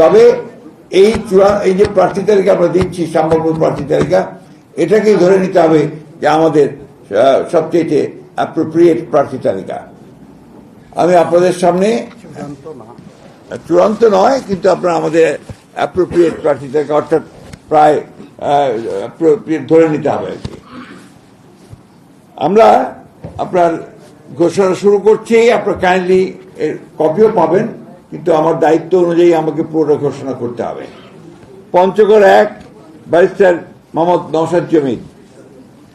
তবে এই চূড়া এই যে প্রার্থী তালিকা আমরা দিচ্ছি সম্ভাব্য প্রার্থী তালিকা এটাকেই ধরে নিতে হবে যে আমাদের সবচেয়ে অ্যাপ্রোপ্রিয়েট প্রার্থী তালিকা। আমি আপনাদের সামনে চূড়ান্ত নয় কিন্তু আপনার আমাদের অ্যাপ্রোপ্রিয়েট প্রার্থী তালিকা অর্থাৎ প্রায় ধরে নিতে হবে আর কি। আমরা আপনার ঘোষণা শুরু করছি আপনার কাইন্ডলি এর কপিও পাবেন। কিন্তু আমার দায়িত্ব অনুযায়ী আমাকে পুরোটা ঘোষণা করতে হবে। পঞ্চগড় এক, ব্যারিস্টার মোহাম্মদ নওশাদ জমির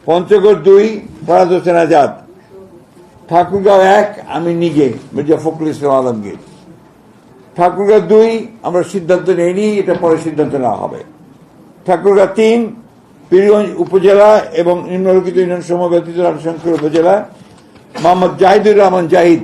পঞ্চগড় দুই, ফরাজ হোসেন আজাদ। ঠাকুরগাঁও এক, আমি নিজে, মির্জা ফখরুল ইসলাম আলমগীর। ঠাকুরগাঁও দুই, আমরা সিদ্ধান্ত নেইনি, এটা পরে সিদ্ধান্ত নেওয়া হবে। ঠাকুরগাঁও তিন, পীরগঞ্জ উপজেলা এবং নিম্নলিখিত ইউনিয়ন সমূহ ব্যতীত রামশঙ্কর উপজেলা। মোহাম্মদ জাহিদুর রহমান জাহিদ।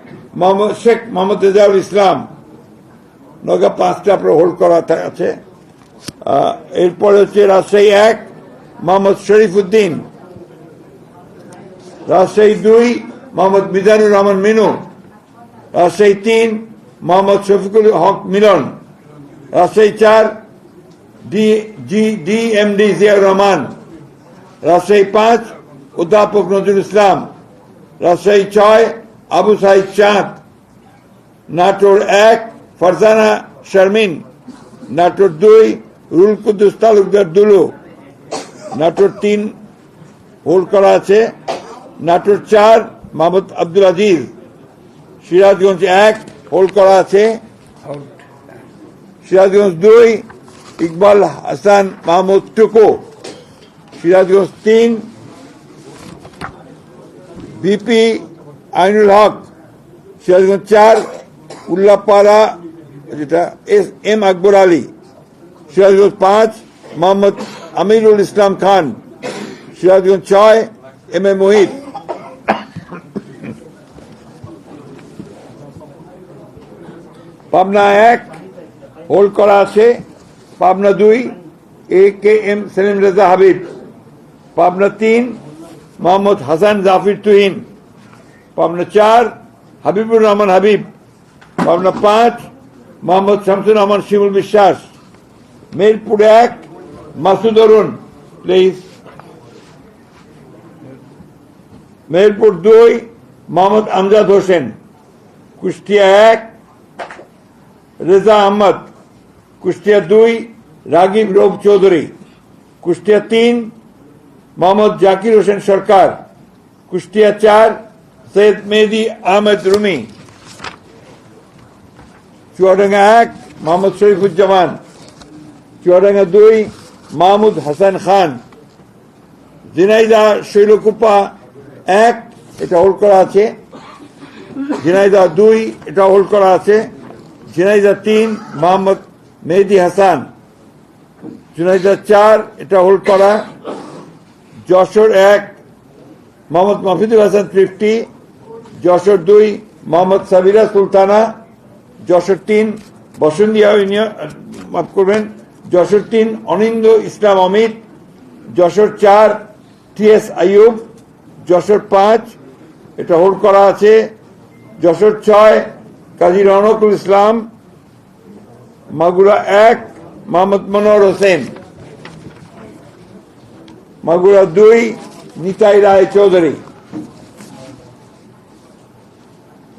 মোহাম্মদ শেখ মোহাম্মদ রেজাউল ইসলাম নওগাঁ পাঁচটা আপনার হোল্ড করা আছে। এরপরে হচ্ছে রাজশাহী এক মোহাম্মদ শরীফ উদ্দিন রাজশাহী দুই মোহাম্মদ মিজানুর রহমান মিনু। রাজশাহী তিন মোহাম্মদ শফিকুল হক মিলন। রাজশাহী চার, D, G D M D Ziaur Rahman. Rajshahi পাঁচ অধ্যাপক নজরুল ইসলাম। রাজশাহী ছয় আবু সাইদ চাঁদ নাটোর এক, ফারজানা শারমিন, নাটোর দুই, রুল কুদ্দুস তালুকদার দুলু, নাটোর তিন হোল্ড করা আছে, নাটোর চার, মাহমুদ আব্দুল আজিজ, সিরাজগঞ্জ এক হোল্ড করা আছে, সিরাজগঞ্জ দুই, ইকবাল হাসান মাহমুদ টুকু, সিরাজগঞ্জ তিন, বিপি আইনুল হক, সিরাজগঞ্জ চার, উল্লাপাড়া, যেটা এস, এম আকবর আলী, সিরাজগঞ্জ পাঁচ, মোহাম্মদ আমিরুল ইসলাম খান, সিরাজগঞ্জ ছয়, এম এ মোহিত। পাবনা এক হোল্ড করা আছে। পাবনা দুই, A K M Selim Reza Habib. Pabna তিন, মোহাম্মদ হাসান জাফির তুহিন। পাবনা চার, হাবিবুর রহমান হাবিব। পাবনা পাঁচ, মোহাম্মদ শামসুর রহমান, শিমুল বিশ্বাস। মিরপুর এক, মাসুদ অরুণ প্লিজ মেহেরপুর দুই, মোহাম্মদ আমজাদ হোসেন। কুষ্টিয়া এক, রেজা আহমদ। কুষ্টিয়া দুই, রাগিব রৌফ চৌধুরী। কুষ্টিয়া তিন, মোহাম্মদ জাকির হোসেন সরকার। কুষ্টিয়া চার সৈয়দ মেহেদি আহমেদ রুমি চুয়াডাঙ্গা এক মোহাম্মদ শরীফুজ্জামান চুয়াডাঙ্গা দুই মাহমুদ হাসান খান জিনাইদা শৈলকুপা এক এটা হোল্ড করা আছে ঝিনাইদা দুই এটা হোল্ড করা আছে ঝিনাইদা তিন মোহাম্মদ মেহেদি হাসান ঝিনাইদা চার এটা হোল্ড করা যশোর এক মোহাম্মদ মাফিদুল হাসান ফিফটি যশোর দুই, মোহাম্মদ সাবিরা সুলতানা, যশোর তিন বসন্তিয়া ইউনিয়ন মাফ করবেন, যশোর তিন, অনিন্দ ইসলাম অমিত, যশোর চার, টি এস আইয়ুব, যশোর পাঁচ, এটা হোল্ড করা আছে, যশোর ছয়, কাজী রনকুল ইসলাম, মাগুরা এক, মোহাম্মদ মনোহর হোসেন। মাগুরা দুই, নিতাই রায় চৌধুরী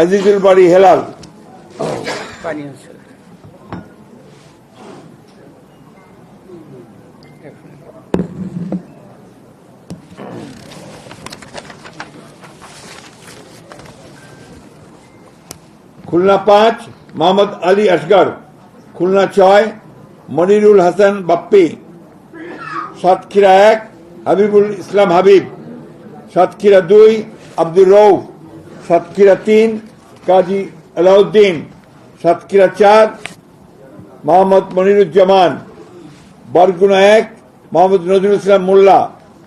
আজিজুল বাড়ি হেলাল পানি আছে খুলনা পাঁচ মোহাম্মদ আলী আসগর খুলনা ছয় মনিরুল হাসান বাপ্পি সাতক্ষীরা এক হাবিবুল ইসলাম হাবিব সাতক্ষীরা দুই আব্দুর রৌফ সাতক্ষীরা তিন কাজী আলাউদ্দিন সাতক্ষীরা চার, মোহাম্মদ মনিরুজ্জামান, বরগুনা এক, মোহাম্মদ নজরুল ইসলাম মোল্লা,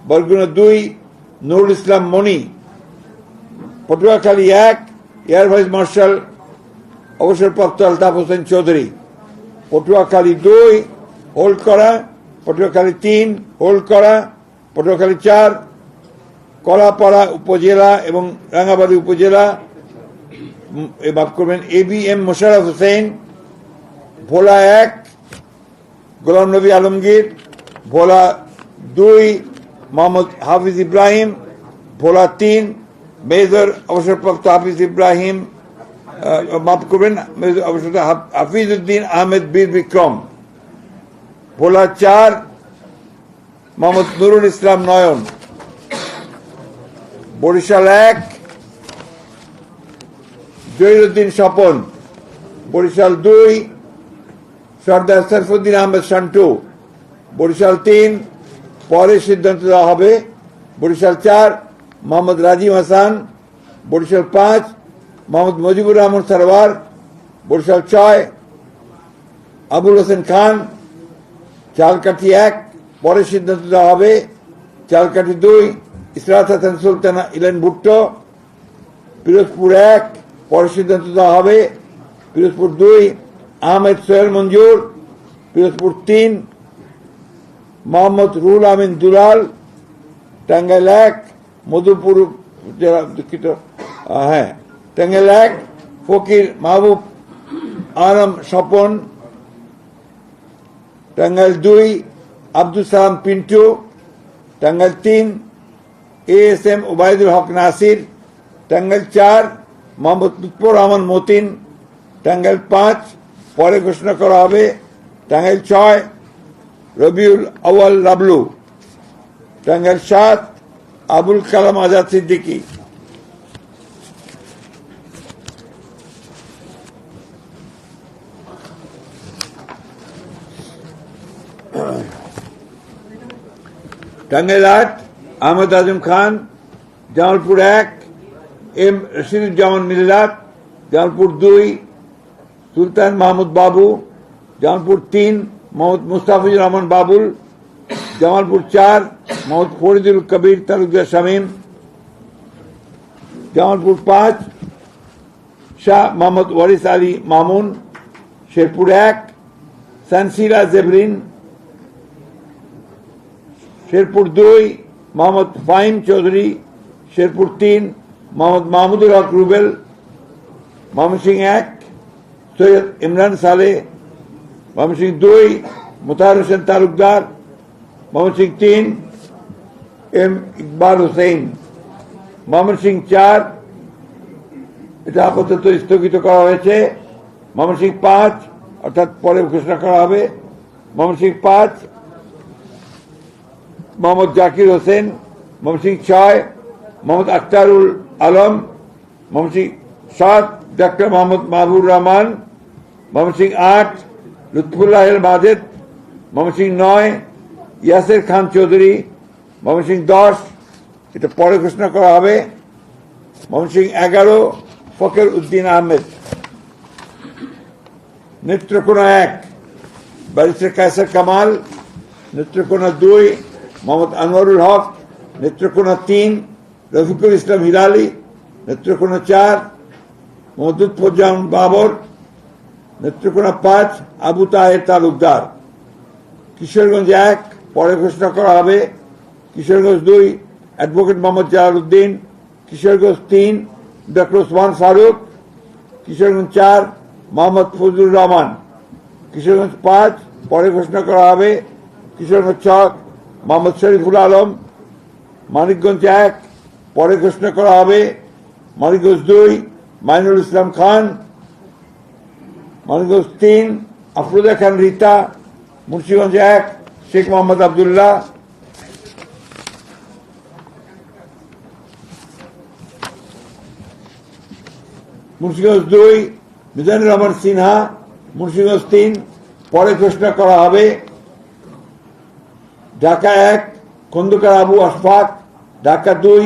বরগুনা দুই, নুরুল ইসলাম মনি পটুয়াখালী এক, এয়ার ভাইস মার্শাল অবসরপ্রাপ্ত আলতাফ হোসেন চৌধুরী। পটুয়াখালী দুই হোল্ড করা পটুয়াখালী তিন হোল্ড করা পটুয়াখালী চার, কলাপাড়া উপজেলা এবং রাঙ্গাবাড়ি উপজেলা মাফ করবেন A B M Mosharraf Hossain, Bhola এক, গোলাম নবী আলমগীর, ভোলা দুই, মোহাম্মদ হাফিজ ইব্রাহিম, ভোলা তিন, মেজর অবসরপ্রাপ্ত হাফিজ ইব্রাহিম মাফ করবেন হাফিজ উদ্দিন আহমেদ বীর বিক্রম, ভোলা চার, মোহাম্মদ নুরুল ইসলাম নয়ন, বরিশাল এক জহিরুদ্দিন স্বপন, বরিশাল দুই, সর্দার সরফুদ্দিন আহমেদ শান্টু বরিশাল তিন, পরে সিদ্ধান্ত দেওয়া হবে, বরিশাল চার, মোহাম্মদ রাজিম হাসান, বরিশাল পাঁচ, মোহাম্মদ মুজিবুর রহমান সরওয়ার বরিশাল ছয়, আবুল হোসেন খান, চালকাঠি এক, পরে সিদ্ধান্ত দেওয়া হবে, চালকাঠি দুই, ইসরাত হাসান সুলতানা ইলেন ভুট্টো, পিরোজপুর এক পরে সিদ্ধান্ত দেওয়া হবে পিরোজপুর দুই, আহমেদ সোহেল মঞ্জুর, পিরোজপুর তিন, মোহাম্মদ রুহুল আমিন দুলাল, টাঙ্গাইল এক, মধুপুর জেলা দুঃখিত হ্যাঁ টাঙ্গাইল এক, ফকির মাহবুব আলম স্বপন, টাঙ্গাইল দুই, আব্দুল সালাম পিন্টু, টাঙ্গাইল তিন, A S M Obaidul Haque Nasir, Tangail চার মোহাম্মদ লুৎফর রহমান মতিন, টাঙ্গাইল পাঁচ, পরে ঘোষণা করা হবে টাঙ্গাইল ছয়, রবিউল আউয়াল লাবলু, টাঙ্গাইল সাত, আবুল কালাম আজাদ সিদ্দিকী। টাঙ্গাইল আট, আহমেদ আজম খান, জামালপুর এক এম রশিদুজ্জামান মিল্লাত জামালপুর দুই, সুলতান মাহমুদ বাবু জামালপুর তিন, মোহাম্মদ মুস্তাফিজুর রহমান বাবুল, জামালপুর চার, মোহাম্মদ ফরিদুল কবির তালুকদার শামীম, জামালপুর পাঁচ, শাহ মোহাম্মদ ওয়ারিস আলী মামুন, শেরপুর এক সানসিলা জেবরিন, শেরপুর দুই, মোহাম্মদ ফাহিম চৌধুরী, শেরপুর তিন মোহাম্মদ মাহমুদুল হক রুবেল ময়মনসিং এক, সৈয়দ ইমরান সালে ময়মনসিং দুই, মুতাহার হোসেন তালুকদার ময়মনসিং তিন, এম ইকবাল হোসেন ময়মনসিং চার, এটা আপাতত স্থগিত করা হয়েছে। ময়মনসিং পাঁচ, অর্থাৎ পরে ঘোষণা করা হবে। ময়মনসিং পাঁচ, মোহাম্মদ জাকির হোসেন মমসিং ছয়, মোহাম্মদ আখতারুল আলম মমসিং সাত ডাক্তার মোহাম্মদ মাহবুর রহমান মমসিং আট লুৎফুল্লাহ মাজেদ মমসিং নয় ইয়াসের খান চৌধুরী মমসিং দশ এটা পরে ঘোষণা করা হবে। মমসিং এগারো ফকের উদ্দিন আহমেদ। নেত্রকোনা এক, ব্যারিস্টার কায়সার কামাল। নেত্রকোনা দুই, মোহাম্মদ আনোয়ারুল হক। নেত্রকোনা তিন রফিকুল ইসলাম হিলালি, নেত্রকোনা চার মোহাম্মদ লুৎফুজ্জামান বাবর, নেত্রকোনা পাঁচ, আবু তাহের তালুকদার। কিশোরগঞ্জ এক, পরে ঘোষণা করা হবে। কিশোরগঞ্জ দুই, অ্যাডভোকেট মোহাম্মদ জালালউদ্দিন। কিশোরগঞ্জ তিন, ডক্টর ওসমান ফারুক। কিশোরগঞ্জ চার, মোহাম্মদ ফজলুর রহমান। কিশোরগঞ্জ পাঁচ, পরে ঘোষণা করা হবে। কিশোরগঞ্জ ছক মোহাম্মদ শরীফুল আলম। মানিকগঞ্জ এক পরে ঘোষণা করা হবে মানিকগঞ্জ দুই, মাইনুল ইসলাম খান, মানিকগঞ্জ তিন, আফরোজা খান রীতা, মুন্সিগঞ্জ এক, শেখ মোহাম্মদ আবদুল্লাহ। মুন্সিগঞ্জ দুই, মিজানুর রহমান সিনহা, মুন্সিগঞ্জ তিন, পরে ঘোষণা করা হবে ঢাকা এক, খন্দকার আবু আশফাক, ঢাকা দুই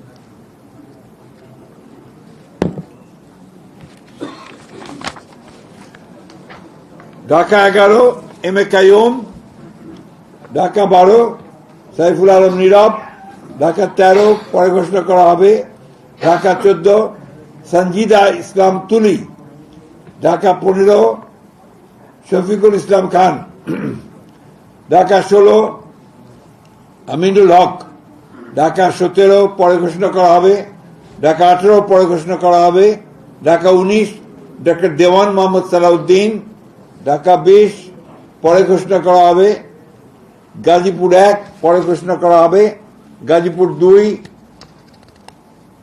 ঢাকা এগারো এম এ কাইম ঢাকা বারো, সাইফুল আলম নীরব, ঢাকা তেরো, পরে ঘোষণা করা হবে, ঢাকা চোদ্দ সঞ্জিদা ইসলাম তুলি, ঢাকা পনেরো, শফিকুল ইসলাম খান, ঢাকা ষোলো, আমিনুল হক, ঢাকা সতেরো, পরে ঘোষণা করা হবে, ঢাকা আঠেরো, পরে ঘোষণা করা হবে, ঢাকা উনিশ, ডক্টর দেওয়ান মোহাম্মদ সালাউদ্দিন ঢাকা বিশ, পরে ঘোষণা করা হবে। গাজীপুর এক, পরে ঘোষণা করা হবে। গাজীপুর দুই,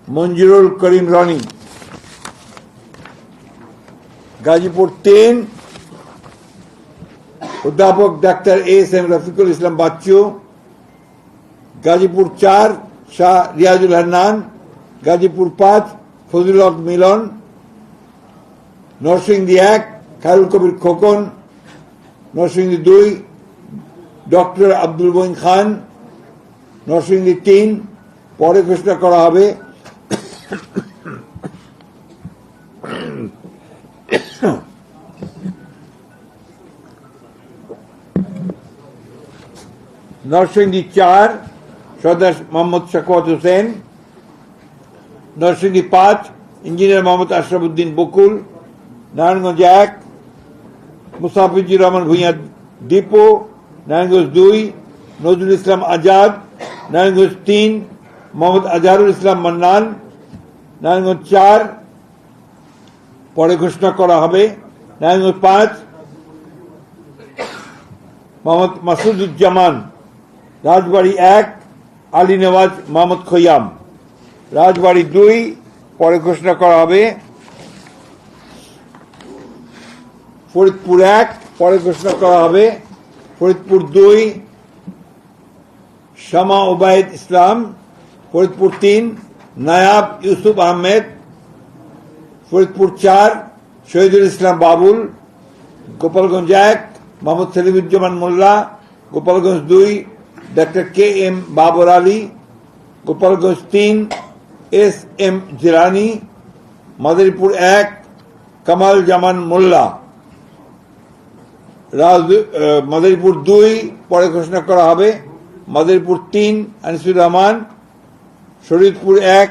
মঞ্জুরুল করিম রনি। গাজীপুর তিন, অধ্যাপক ডাক্তার এস এম রফিকুল ইসলাম বাচ্চু। গাজীপুর চার, শাহ রিয়াজুল হান্নান। গাজীপুর পাঁচ, ফজলুল মিলন। নরসিংদী এক খায়রুল কবির খোকন, নরসিংদী দুই, ডক্টর আব্দুল বইন খান, নরসিংদী তিন, পরে ঘোষণা করা হবে। নরসিংদী চার, সর্দার মোহাম্মদ শাকওয়াত হোসেন। নরসিংদী পাঁচ, ইঞ্জিনিয়ার মোহাম্মদ আশরাফুদ্দিন বকুল। নারায়ণগঞ্জ এক মুসাফিজুর রহমান ভূঁইয়া দীপু নারায়ণগঞ্জ দুই নজরুল ইসলাম আজাদ নারায়ণগঞ্জ তিন মোহাম্মদ আজহারুল ইসলাম মান্নান নারায়ণগঞ্জ চার পরে ঘোষণা করা হবে নারায়ণগঞ্জ পাঁচ মোহাম্মদ মাসুদুজ্জামান রাজবাড়ী এক আলী নেওয়াজ মোহাম্মদ খৈয়াম রাজবাড়ী দুই, পরে ঘোষণা করা হবে ফরিদপুর এক, পরে ঘোষণা করা হবে ফরিদপুর দুই, শামা ওবায়দ ইসলাম, ফরিদপুর তিন, নায়াব ইউসুফ আহমেদ, ফরিদপুর চার, শহীদুল ইসলাম বাবুল, গোপালগঞ্জ এক, মোহাম্মদ সেলিমুজ্জামান মোল্লা, গোপালগঞ্জ দুই doctor K M Babar Ali, Gopalganj তিন, এস এম জিরানি মাদারীপুর এক, কামাল জামান মোল্লা। মাদারীপুর দুই, পরে ঘোষণা করা হবে। মাদারীপুর তিন, আনিসুর রহমান। শরীদপুর এক,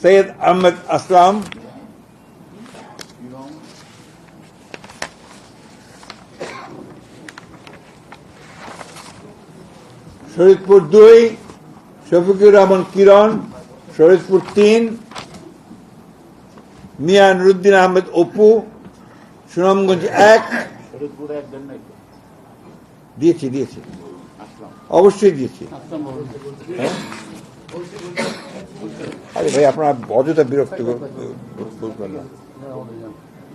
সৈয়দ আহমেদ আসলাম। শরীদপুর দুই, শফিকুর রহমান কিরণ। শরীদপুর তিন, মিয়া নুরুদ্দিন আহমেদ অপু। সুনামগঞ্জ এক দিয়েছি দিয়েছি। অবশ্যই দিয়েছি। আরে ভাই আপনার অযথা বিরক্ত করবেন না।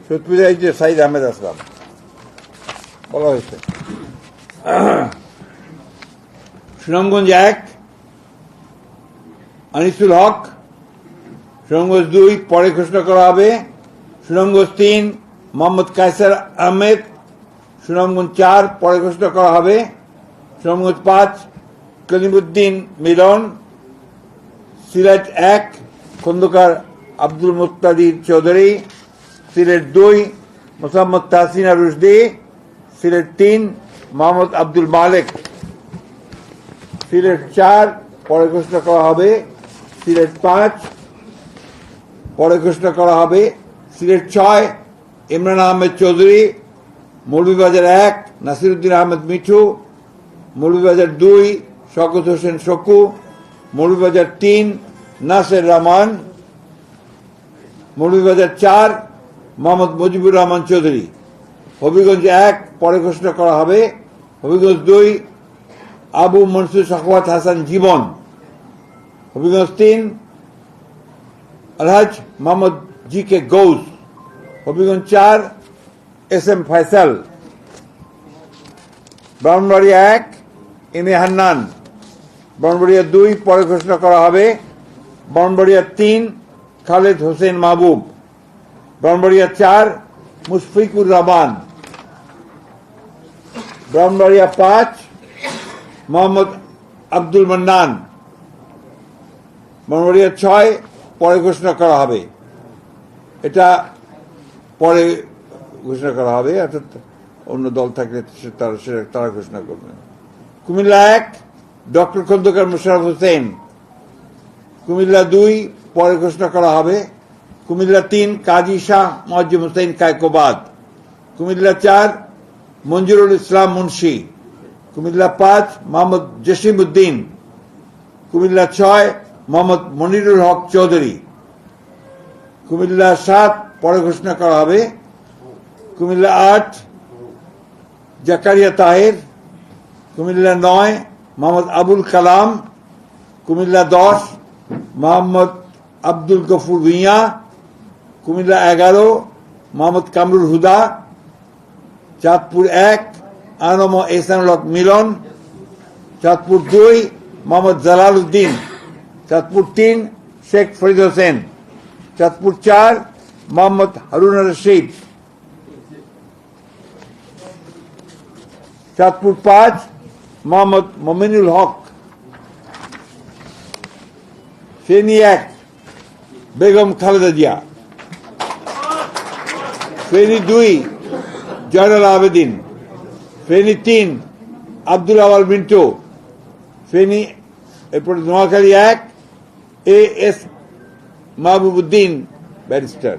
সত্যি যে সাইদ আহমেদ আসলাম। বলা হয়েছে। সুনামগঞ্জ এক আনিসুল হক। সুনামগঞ্জ দুই পরে ঘোষণা করা হবে। সুনামগঞ্জ তিন মোহাম্মদ কায়সার আহমেদ। সুনামগঞ্জ চার, পরে ঘোষণা করা হবে। সুনামগঞ্জ পাঁচ, কলিমুদ্দিন মিলন, সিলেট এক, খন্দকার আব্দুল মুক্তাদির চৌধুরী, সিলেট দুই, মোসাম্মদ তাহসিনা রুশদি, সিলেট তিন, মোহাম্মদ আব্দুল মালেক। সিলেট চার, পরে ঘোষণা করা হবে। সিলেট পাঁচ, পরে ঘোষণা করা হবে। সিলেট ছয়, ইমরান আহমেদ চৌধুরী মৌলভীবাজার এক, নাসিরুদ্দিন আহমেদ মিঠু, মৌলভীবাজার দুই শকত হোসেন শকু, মৌলভীবাজার তিন, নাসের রহমান মৌলভীবাজার চার, মোহাম্মদ মুজিবুর রহমান চৌধুরী। হবিগঞ্জ এক, পরে ঘোষণা করা হবে। হবিগঞ্জ দুই, আবু মনসুর শখওয়াত হাসান জীবন। হবিগঞ্জ তিন, আলহাজ মোহাম্মদ জি কে গৌস। হবিগঞ্জ চার এস এম ফয়সাল। ব্রাহ্মণবাড়িয়া এক এম এ হান্নান ব্রাহ্মণবাড়িয়া দুই, পরে ঘোষণা করা হবে। ব্রাহ্মণবাড়িয়া তিন, খালেদ হোসেন মাহবুব। ব্রাহ্মণবাড়িয়া চার, মুশফিকুর রহমান। ব্রাহ্মণবাড়িয়া পাঁচ, মোহাম্মদ আব্দুল মান্নান। ব্রাহ্মণবাড়িয়া ছয়, পরে ঘোষণা করা হবে। এটা পরে ঘোষণা করা হবে, অর্থাৎ অন্য দল থাকলে তারা সে- তারা ঘোষণা করবেন কুমিল্লা এক, ডক্টর খন্দকার মোশারফ হোসেন। কুমিল্লা দুই, পরে ঘোষণা করা হবে। কুমিল্লা তিন, কাজী শাহ মজিম হোসেন কায়কোবাদ। কুমিল্লা চার, মঞ্জুরুল ইসলাম মুন্সি। কুমিল্লা পাঁচ, মোহাম্মদ জসিম উদ্দিন। কুমিল্লা ছয়, মোহাম্মদ মনিরুল হক চৌধুরী। কুমিল্লা সাত, পরে ঘোষণা করা হবে। কুমিল্লা আট, জাকারিয়া তাহের, কুমিল্লা নয়, মোহাম্মদ আবুল কালাম, কুমিল্লা দশ, মোহাম্মদ আব্দুল গফুর ভুঁইয়া, কুমিল্লা এগারো, মোহাম্মদ কামরুল হুদা, চাঁদপুর এক আনম এহসানুল হক মিলন, চাঁদপুর দুই, মোহাম্মদ জালাল উদ্দিন চাঁদপুর তিন, শেখ ফরিদ হোসেন, চাঁদপুর চার, মোহাম্মদ হারুন রশিদ। চাঁদপুর পাঁচ মোহাম্মদ মমিনুল হক ফেনী এক বেগম খালেদা জিয়া ফেনী দুই জয়নাল আবেদিন ফেনী তিন আব্দুল আওয়াল মিন্টু ফেনী এরপরে নোয়াখালী এক A S Mahbubuddin barrister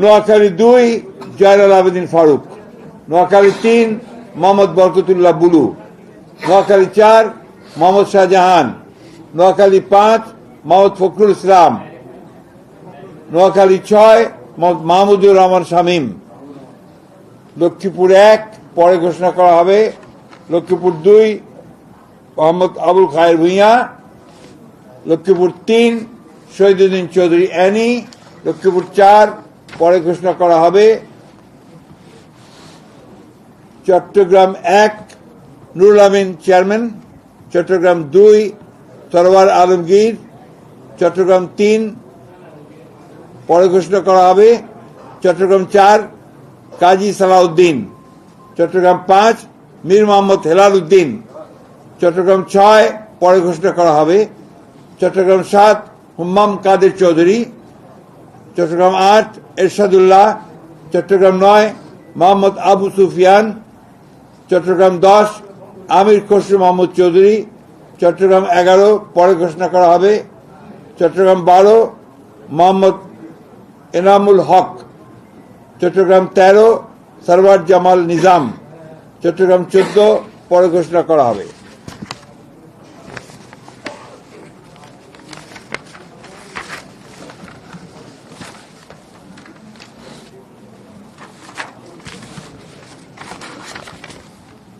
Noakhali দুই জয়নাল আবেদিন ফারুক নোয়াখালী তিন, মোহাম্মদ বরকতুল্লাহ বুলু। নোয়াখালী চার, মোহাম্মদ শাহজাহান। নোয়াখালী পাঁচ, মোহাম্মদ ফখরুল ইসলাম। নোয়াখালী ছয় মাহমুদুর রহমান শামীম। লক্ষ্মীপুর এক, পরে ঘোষণা করা হবে। লক্ষ্মীপুর দুই, মোহাম্মদ আবুল খায়ের ভূঁইয়া। লক্ষ্মীপুর তিন, শহীদুদ্দিন চৌধুরী অ্যানি। লক্ষ্মীপুর চার, পরে ঘোষণা করা হবে। চট্টগ্রাম এক, নুরুল আমিন চেয়ারম্যান, চট্টগ্রাম দুই সরওয়ার আলমগীর, চট্টগ্রাম তিন, পরে ঘোষণা করা হবে, চট্টগ্রাম চার, কাজী সালাউদ্দিন, চট্টগ্রাম পাঁচ, মীর মোহাম্মদ হেলাল উদ্দিন, চট্টগ্রাম ছয়, পরে ঘোষণা করা হবে, চট্টগ্রাম সাত, হুম্মাম কাদের চৌধুরী, চট্টগ্রাম আট, এরশাদুল্লাহ, চট্টগ্রাম নয়, মোহাম্মদ আবু সুফিয়ান চট্টগ্রাম দশ, আমির খসরু মোহাম্মদ চৌধুরী, চট্টগ্রাম এগারো, পরে ঘোষণা করা হবে। চট্টগ্রাম বারো, মোহাম্মদ এনামুল হক। চট্টগ্রাম তেরো, সরওয়ার জামাল নিজাম। চট্টগ্রাম চোদ্দ, পরে ঘোষণা করা হবে।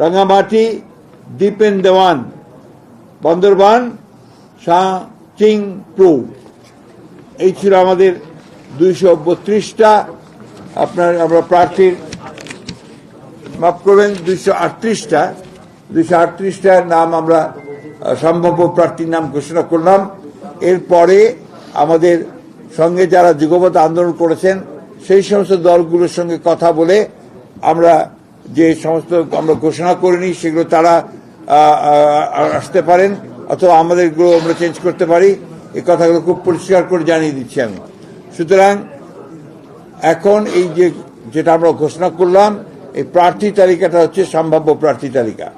রাঙ্গামাটি দীপেন দেওয়ান, বন্দরবান, শাহ চিং প্রু। এই ছিল আমাদের দুইশো বত্রিশটা। আপনার, আমরা প্রার্থীর মাফ করবেন, দুইশো আটত্রিশটা। দুইশো আটত্রিশটার নাম আমরা সম্ভাব্য প্রার্থীর নাম ঘোষণা করলাম। এরপরে আমাদের সঙ্গে যারা যুগপথ আন্দোলন করেছেন, সেই সমস্ত দলগুলোর সঙ্গে কথা বলে আমরা যে সমস্ত আমরা ঘোষণা করিনি সেগুলো তারা আসতে পারেন, অথবা আমাদেরগুলো আমরা চেঞ্জ করতে পারি। এই কথাগুলো খুব পরিষ্কার করে জানিয়ে দিচ্ছি আমি। সুতরাং, এখন এই যে, যেটা আমরা ঘোষণা করলাম, এই প্রার্থী তালিকাটা হচ্ছে সম্ভাব্য প্রার্থী তালিকা।